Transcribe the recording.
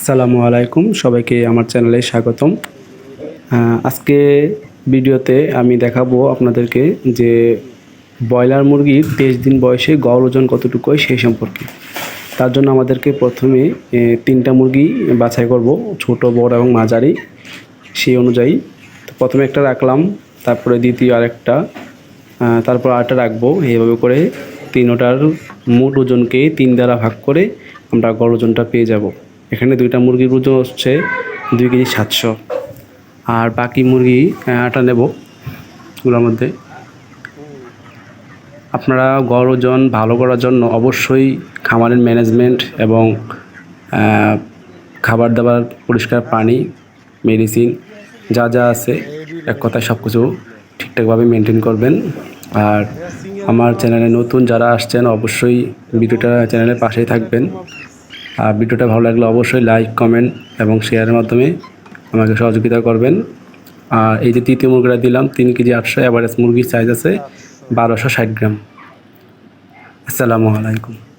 আসসালামু আলাইকুম, সবাইকে আমার চ্যানেলে স্বাগতম। আজকে ভিডিওতে আমি দেখাবো আপনাদেরকে যে ব্রয়লার মুরগির তেইশ দিন বয়সে গড় ওজন কতটুকু হয় সেই সম্পর্কে। তার জন্য আমাদেরকে প্রথমে তিনটা মুরগি বাছাই করব, ছোট, বড় এবং মাঝারি সেই অনুযায়ী। তো প্রথমে একটা রাখলাম, তারপরে দ্বিতীয় আরেকটা তারপর আরেকটা রাখব। এইভাবে করে তিনোটার মোট ওজনকে তিন দ্বারা ভাগ করে আমরা গড় ওজনটা পেয়ে যাব। এখানে দুইটা মুরগির ওজন হচ্ছে দুই কেজি সাতশো। আর বাকি মুরগি আটা নেব ওগুলোর মধ্যে। আপনারা গড় ওজন, ভালো করার জন্য অবশ্যই খামারের ম্যানেজমেন্ট এবং খাবার দাবার পরিষ্কার পানি মেডিসিন যা যা আছে, এক কথায় সব কিছু ঠিকঠাকভাবে মেনটেন করবেন। আর আমার চ্যানেলে নতুন যারা আসছেন, অবশ্যই ভিডিওটা চ্যানেলের পাশেই থাকবেন। আর ভিডিওটা ভালো লাগলে অবশ্যই লাইক কমেন্ট এবং শেয়ারের মাধ্যমে আমাকে সহযোগিতা করবেন। আর এই যে তৃতীয় মুরগিটা দিলাম, তিন কেজি আটশো অ্যাভারেজ মুরগির সাইজ আছে বারোশো ষাট গ্রাম। আসসালামু আলাইকুম।